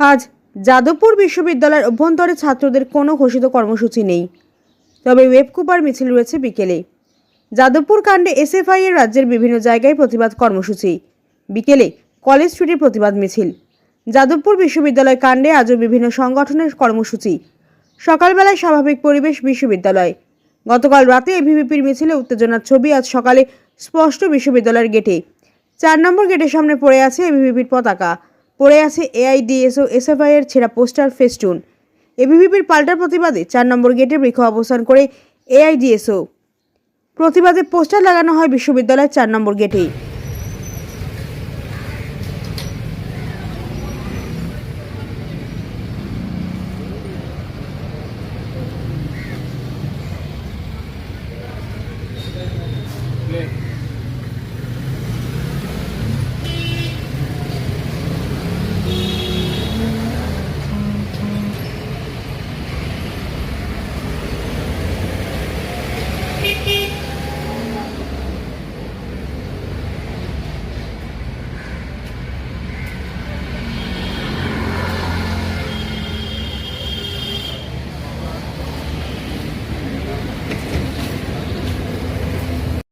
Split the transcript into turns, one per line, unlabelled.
আজ যাদবপুর বিশ্ববিদ্যালয়ের অভ্যন্তরে ছাত্রদের কোনো ঘোষিত কর্মসূচি নেই। তবে ওয়েবকুপার মিছিল রয়েছে বিকেলে। যাদবপুর কাণ্ডে এসএফআই এর রাজ্যের বিভিন্ন জায়গায় প্রতিবাদ কর্মসূচি। বিকেলে কলেজ স্ট্রিটে প্রতিবাদ মিছিল। যাদবপুর বিশ্ববিদ্যালয় কাণ্ডে আজও বিভিন্ন সংগঠনের কর্মসূচি। সকালবেলায় স্বাভাবিক পরিবেশ বিশ্ববিদ্যালয়। গতকাল রাতে এভিভিপির মিছিলে উত্তেজনার ছবি আজ সকালে স্পষ্ট বিশ্ববিদ্যালয়ের গেটে। চার নম্বর গেটের সামনে পড়ে আছে এভিভিপির পতাকা। পড়ে আছে এআইডিএসও, এসএফআই এর ছেঁড়া পোস্টার ফেস্টুন এবিভিপির পাল্টার প্রতিবাদে চার নম্বর গেটে বৃক্ষ অবস্থান করে এআইডিএসও প্রতিবাদে পোস্টার লাগানো হয় বিশ্ববিদ্যালয়ের চার নম্বর গেটে Yeah.